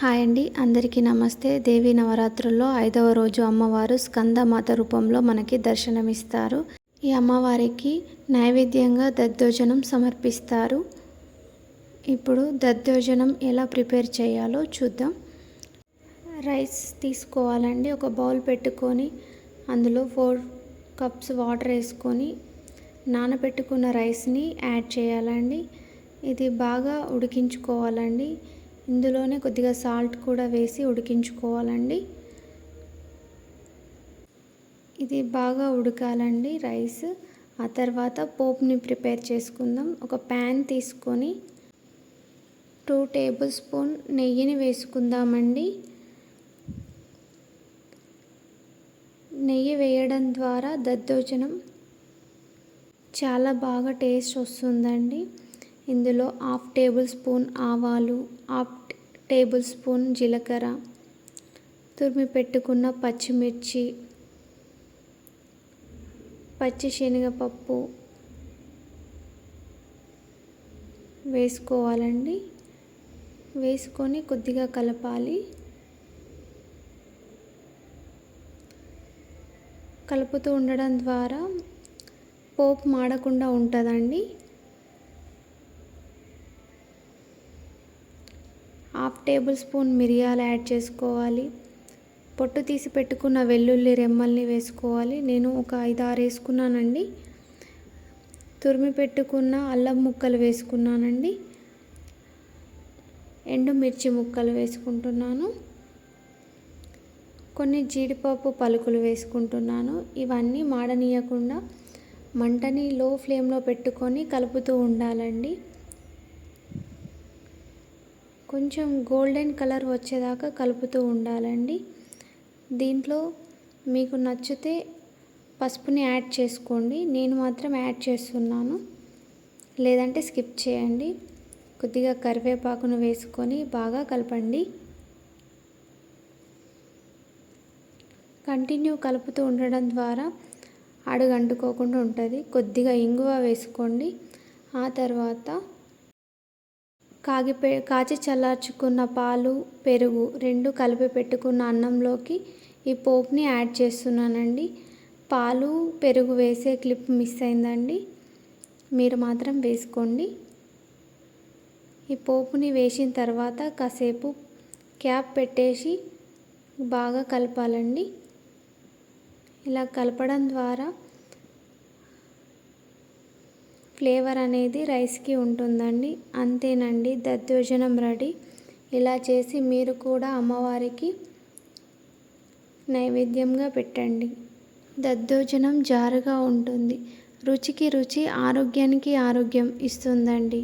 Hi అండి. అందరికీ నమస్తే. దేవి నవరాత్రుల్లో ఐదవ రోజు అమ్మవారు స్కందమాత రూపంలో మనకి దర్శనమిస్తారు. ఈ అమ్మవారికి నైవేద్యంగా దద్దోజనం సమర్పిస్తారు. ఇప్పుడు దద్దోజనం ఎలా ప్రిపేర్ చేయాలో చూద్దాం. రైస్ తీసుకోవాలండి. ఒక బౌల్ పెట్టుకొని అందులో ఫోర్ కప్స్ వాటర్ వేసుకొని నానబెట్టుకున్న రైస్ని యాడ్ చేయాలండి. ఇది బాగా ఉడికించుకోవాలండి. ఇందులోనే కొద్దిగా సాల్ట్ కూడా వేసి ఉడికించుకోవాలండి. ఇది బాగా ఉడకాలండి రైస్. ఆ తర్వాత పోప్ని ప్రిపేర్ చేసుకుందాం. ఒక ప్యాన్ తీసుకొని టూ టేబుల్ స్పూన్ నెయ్యిని వేసుకుందామండి. నెయ్యి వేయడం ద్వారా దద్దోజనం చాలా బాగా టేస్ట్ వస్తుందండి. ఇందులో హాఫ్ టేబుల్ స్పూన్ ఆవాలు హాఫ్ టేబుల్ స్పూన్ జీలకర్ర తురిమి పెట్టుకున్న పచ్చిమిర్చి పచ్చి శనగపప్పు వేసుకోవాలండి. వేసుకొని కొద్దిగా కలపాలి. కలుపుతూ ఉండడం ద్వారా పోపు మాడకుండా ఉంటుందండి. హాఫ్ టేబుల్ స్పూన్ మిరియాలు యాడ్ చేసుకోవాలి. పొట్టు తీసి పెట్టుకున్న వెల్లుల్లి రెమ్మల్ని వేసుకోవాలి. నేను ఒక ఐదు ఆరు వేసుకున్నానండి. తురిమి పెట్టుకున్న అల్లం ముక్కలు వేసుకున్నానండి. ఎండుమిర్చి ముక్కలు వేసుకుంటున్నాను. కొన్ని జీడిపప్పు పలుకులు వేసుకుంటున్నాను. ఇవన్నీ మాడనీయకుండా మంటని లో ఫ్లేమ్లో పెట్టుకొని కలుపుతూ ఉండాలండి. కొంచెం గోల్డెన్ కలర్ వచ్చేదాకా కలుపుతూ ఉండాలండి. దీంట్లో మీకు నచ్చితే పసుపుని యాడ్ చేసుకోండి. నేను మాత్రం యాడ్ చేస్తున్నాను. లేదంటే స్కిప్ చేయండి. కొద్దిగా కరివేపాకును వేసుకొని బాగా కలపండి. కంటిన్యూ కలుపుతూ ఉండడం ద్వారా అడుగు అంటుకోకుండా ఉంటుంది. కొద్దిగా ఇంగువ వేసుకోండి. ఆ తర్వాత కాగిపె కాచి చల్లార్చుకున్న పాలు పెరుగు రెండు కలిపి పెట్టుకున్న అన్నంలోకి ఈ పోపుని యాడ్ చేస్తున్నానండి. పాలు పెరుగు వేసే క్లిప్ మిస్ అయిందండి. మీరు మాత్రం వేసుకోండి. ఈ పోపుని వేసిన తర్వాత కాసేపు క్యాప్ పెట్టేసి బాగా కలపాలండి. ఇలా కలపడం ద్వారా ఫ్లేవర్ అనేది రైస్కి ఉంటుందండి. అంతేనండి దద్దోజనం రెడీ. ఇలా చేసి మీరు కూడా అమ్మవారికి నైవేద్యంగా పెట్టండి. దద్దోజనం జారుగా ఉంటుంది. రుచికి రుచి ఆరోగ్యానికి ఆరోగ్యం ఇస్తుందండి.